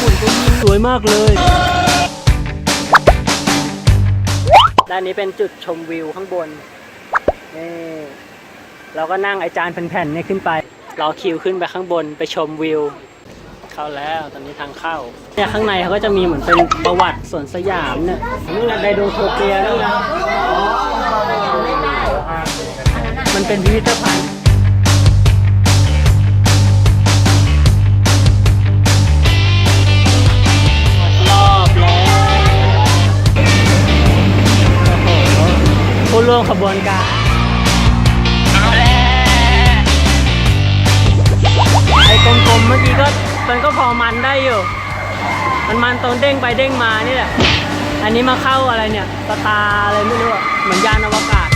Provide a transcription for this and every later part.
หมุนก็ยิงสวยมากเลย ด้านนี้เป็นจุดชมวิวข้างบน นี่เราก็นั่งไอจานแผ่นๆเนี่ยขึ้นไปรอคิวขึ้นไปข้างบนไปชมวิว เข้าแล้วตอนนี้ทางเข้าเนี่ยข้างในเขาก็จะมีเหมือนเป็นประวัติสวนสยามเนี่ยนี่ไงไดโดโทเปียนี่นะมันเป็นพิพิธภัณฑ์ ร่วมขบวนการเอาแล้วไอ้กลมๆเมื่อกี้ก็มันก็พอมันได้อยู่ มันมันตรงเด้งไปเด้งมานี่แหละ อันนี้มาเข้าอะไรเนี่ยสตาร์อะไรไม่รู้อะเหมือนยานอวกาศ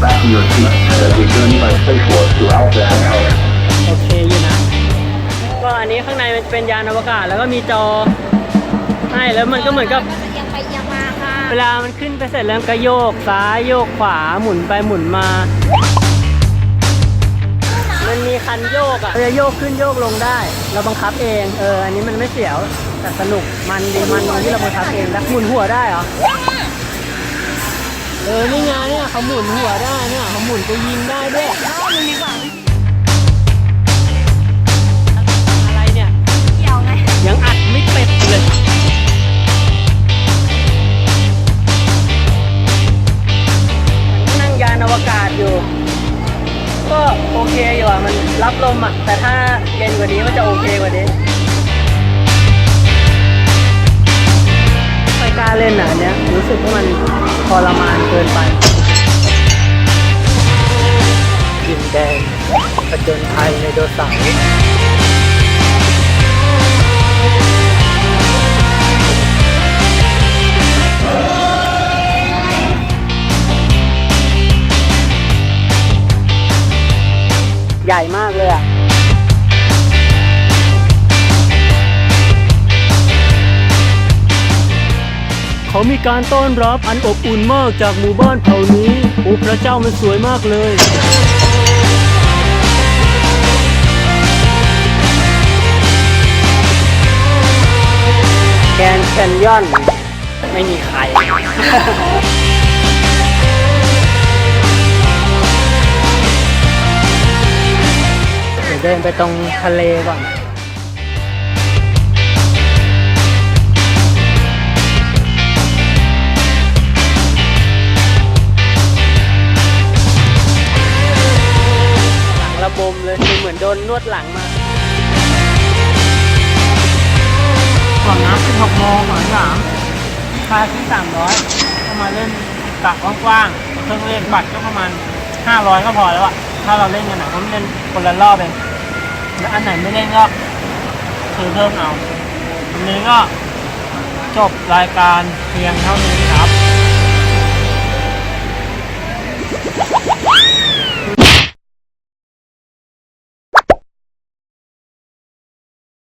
Fasten your seats as we journey by spacewalk through Alpha Centauri. โอเค อยู่นะก็อันนี้ข้างในมันเป็นยานอวกาศ แล้วก็มีจอให้แล้วมันก็เหมือนกับมันยังไปยังมาค่ะเวลามันขึ้นไปเสร็จแล้วมันก็โยกซ้ายโยกขวาหมุนไปหมุนมา มันมีคันโยกอะเราจะโยกขึ้นโยกลงได้ เราบังคับเองเอออันนี้มันไม่เสียวแต่สนุกมันดีมันตรงที่เราบังคับเองแล้วหมุนหัวได้เหรอเออนี่ไงเนี่ยเขาหมุนหัวได้เนี่ยเขาหมุนไปยิงได้ด้วยมันมีฝั่งอะ อเคอยู่อะ มันรับลมอะ แต่ถ้าเย็นกว่านี้ก็จะโอเคกว่านี้ไม่กล้าเล่นอะอันเนี้ยรู้สึกว่ามันทรมานเกินไปดินแดงผจญภัยในโดเสาร์ ญ่มากเลยอะเขามีการต้อนรับอันอบอุ่นมากจากหมู่บ้านเผ่านี้โอ้พระเจ้ามันสวยมากเลย แกนแคนยอน ไม่มีใคร เดี๋ยวเดินไปตรงทะเลก่อนหลังระบมเลยคือเหมือนโดนนวดหลังมาก่อนน้ำ16โมงหน่อยสามค่าที่300ก็มาเล่นตักกว้างๆเครื่องเล่นบัตรก็ประมาณ500ก็พอแล้วอะถ้าเราเล่นกันนะผมเล่นคนละรอบเอง แล้วอันไหนไม่เล่นก็ซื้อเพิ่มเอาวันนี้ก็จบรายการเพียงเท่านี้